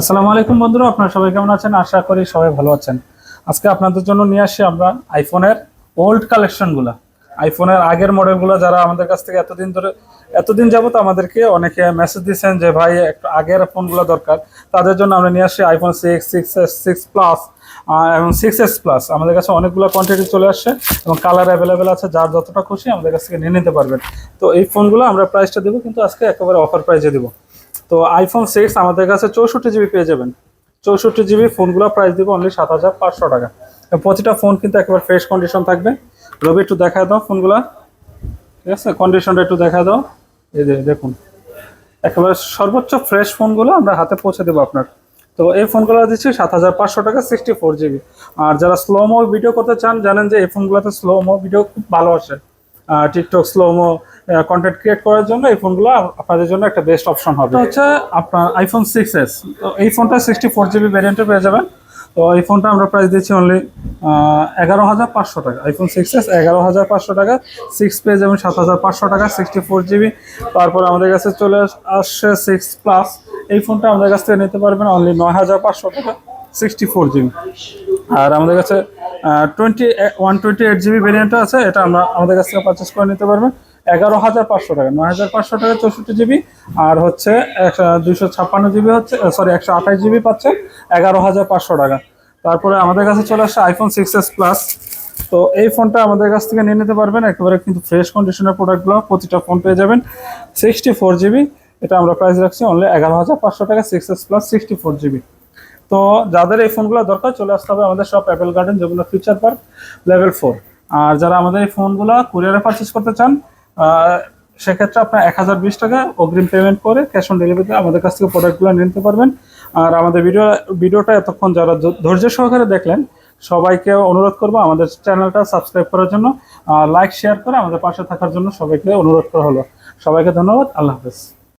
আসসালামু আলাইকুম বন্ধুরা, আপনারা সবাই কেমন আছেন? আশা করি সবাই ভালো আছেন। আজকে আপনাদের জন্য নিয়ে আসি আমরা আইফোনের ওল্ড কালেকশনগুলো আইফোনের আগের মডেলগুলো যারা আমাদের কাছ থেকে এতদিন ধরে এতদিন যাবত আমাদেরকে অনেকে মেসেজ দিচ্ছেন যে, ভাই, একটু আগের ফোনগুলো দরকার। তাদের জন্য আমরা নিয়ে আসি iPhone six six S six plus এবং সিক্স এস প্লাস আমাদের কাছে অনেকগুলো কোয়ান্টিটি চলে আসছে এবং কালার অ্যাভেলেবেল আছে, যার যতটা খুশি আমাদের কাছ থেকে নিয়ে নিতে পারবেন। তো এই ফোনগুলো আমরা প্রাইসটা দেবো, কিন্তু আজকে একেবারে অফার প্রাইসে দেবো। তো আইফোন সিক্স আমাদের কাছে চৌষট্টি জিবি পেয়ে যাবেন। চৌষট্টি জিবি ফোনগুলো প্রাইস দিব অনলি সাত হাজার পাঁচশো টাকা। প্রতিটা ফোন কিন্তু একেবারে ফ্রেশ কন্ডিশন থাকবে। রবি, একটু দেখা দাও ফোনগুলো। ঠিক আছে? কন্ডিশনটা একটু দেখা দাও। এই যে, দেখুন। একেবারে সর্বোচ্চ ফ্রেশ ফোনগুলো আমরা হাতে পৌঁছে দেবো আপনার। তো এই ফোনগুলো দিচ্ছি সাত হাজার পাঁচশো টাকা সিক্সটি ফোর জিবি আর যারা স্লোমো ভিডিও করতে চান, জানেন যে এই ফোনগুলোতে স্লোমো ভিডিও খুব ভালো আসে। টিকটক স্লোমো কন্টেন্ট ক্রিয়েট করার জন্য এই ফোনগুলো আপনাদের জন্য একটা বেস্ট অপশন হবে। হচ্ছে আপনার আইফোন সিক্স এস তো এই ফোনটা সিক্সটি ফোর জিবি ভ্যারিয়েন্টে পেয়ে যাবেন। তো এই ফোনটা আমরা প্রাইস দিচ্ছি অনলি এগারো হাজার পাঁচশো টাকা। আইফোন সিক্স এস এগারো হাজার পাঁচশো টাকা সিক্স পেয়ে যাবেন সাত হাজার পাঁচশো টাকা সিক্সটি ফোর জিবি তারপর আমাদের কাছে চলে আস- আসছে সিক্স প্লাস এই ফোনটা আমাদের কাছ থেকে নিতে পারবেন অনলি নয় হাজার পাঁচশো টাকা সিক্সটি ফোর জিবি আর আমাদের কাছে twenty one twenty eight GB ভেরিয়েন্টটা আছে, এটা আমরা আমাদের কাছ থেকে পারচেস করে নিতে পারবেন। এগারো হাজার পাঁচশো টাকা, নয় হাজার পাঁচশো টাকা চৌষট্টি জিবি আর হচ্ছে দুশো ছাপ্পান্ন জিবি হচ্ছে সরি একশো আঠাশ জিবি পাচ্ছে এগারো হাজার পাঁচশো টাকা। তারপরে আমাদের কাছে চলে আসছে আইফোন সিক্স এস প্লাস তো এই ফোনটা আমাদের কাছ থেকে নিয়ে নিতে পারবেন, একেবারে কিন্তু ফ্রেশ কন্ডিশনের প্রোডাক্টগুলো প্রতিটা ফোন পেয়ে যাবেন সিক্সটি ফোর জিবি এটা আমরা প্রাইস রাখছি অনলি এগারো হাজার পাঁচশো টাকা six S plus sixty four GB তো যাদের এই ফোনগুলো দরকার, চলে আসতে হবে আমাদের সব অ্যাপেল গার্ডেন যেগুলো ফিচার পার্ক লেভেল ফোর আর যারা আমাদের এই ফোনগুলো কুরিয়ারে পারচেস করতে চান সেক্ষেত্রে আপনার এক হাজার বিশ টাকা অগ্রিম পেমেন্ট করে ক্যাশ অন ডেলিভারিতে আমাদের কাছ থেকে প্রোডাক্টগুলো নিতে পারবেন। আর আমাদের ভিডিও ভিডিওটা এতক্ষণ যারা ধৈর্য সহকারে দেখলেন, সবাইকে অনুরোধ করব আমাদের চ্যানেলটা সাবস্ক্রাইব করার জন্য লাইক শেয়ার করে আমাদের পাশে থাকার জন্য সবাইকে অনুরোধ করা হলো। সবাইকে ধন্যবাদ, আল্লাহ হাফেজ।